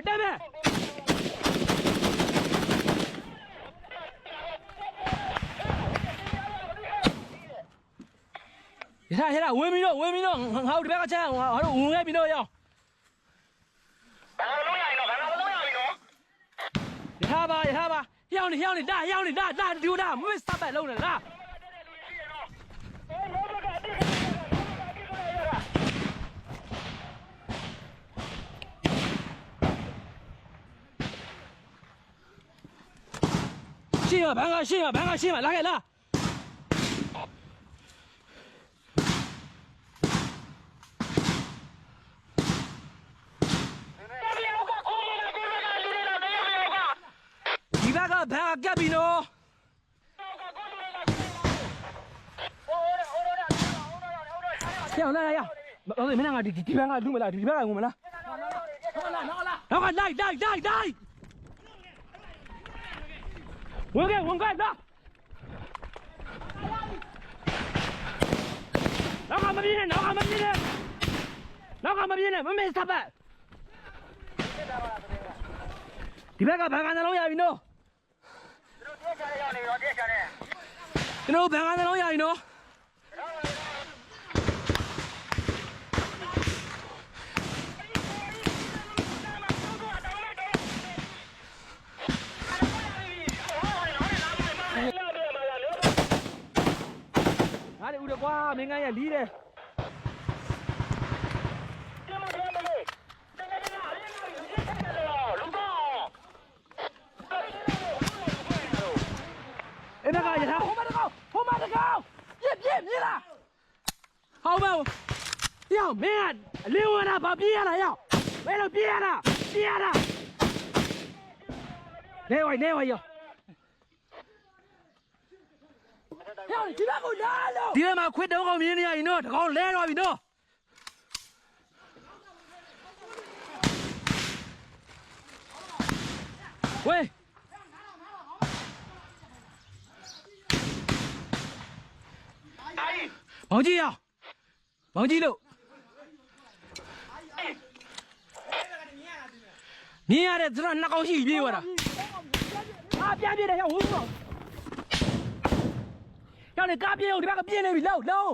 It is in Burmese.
မယ်တက်မယ်ရထားရထားဝင်းပြီးတော့ဝင်းပြီးတော့ငါတို့ဒီဘက်ကချမ်းငါတို့ဝင်ခဲ့ပြီးတော့ရောက်ဘာလို့ရရင်တော့ဘာလို့ရရင်တော့ရထားပါရထားပါဟျောင်းနေဟျောင်းနေတာဟျောင်းနေတာဒါဒီဒါမစ်စပ်ပဲလုံးနေတာ အေးလောဘကအတိတ်ကအတိတ်ကရတာ ရှင်းပါဘန်ကရှင်းပါဘန်ကရှင်းပါလာခဲ့လားတမီးကကိုယ်ကကိုယ်ကလူနေတာမင်းရောကဒီဘက်ကဘန်ကကပ်ပြီးနော်ဟိုဟိုဟိုဟိုဟိုဟိုဟိုဟျောင်းလာရရဟုတ်တယ်မင်းကဒီဒီဘက်ကလူမလားဒီဘက်ကဝင်မလားဟုတ်လားဟုတ်လားနောက်ကလိုက်လိုက်လိုက်လိုက် ဝင်ခဲ့ဝင်ခဲ့လာနောက်ကမပြေးနဲ့နောက်ကမပြေးနဲ့နောက်ကမပြေးနဲ့မမေးစပ်ဒီဘက်ကဘန်ကနှလုံးရပြီနော်တို့တက်ချရရနေတော့တက်ချရတယ်ကျွန်တော်ဘန်ကနှလုံးရပြီနော် ငါတို့ဦးတော့ကွာမင်းကရလီးတယ်အဲ့ဒါကရထားဟိုမတကောဟိုမတကောပြည့်ပြည့်မြင်လားဟောမေယောမင်းကအလင်းဝင်တာဘာပြေးရတာယောဘယ်လိုပြေးရတာပြေးရတာနေဝိုင်နေဝိုင်ယော ယောဒီဘက်ကိုလာလို့ဒီဘက်မှာခွတ်တုံးကောင်မြင်နေရရင်တော့တကောင်လဲတော့ပြီနော်ဝေးမောင်ကြီးရမောင်ကြီးလို့မြင်ရတယ်သူတို့နှစ်ကောင်ရှိပြေးသွားတာအာပြန်ပြေးတယ်ရောက်ဟုတ် တော့ရောက်နေကားပြေးအောင်ဒီဘက်ကပြေးနေပြီလောက်လောက်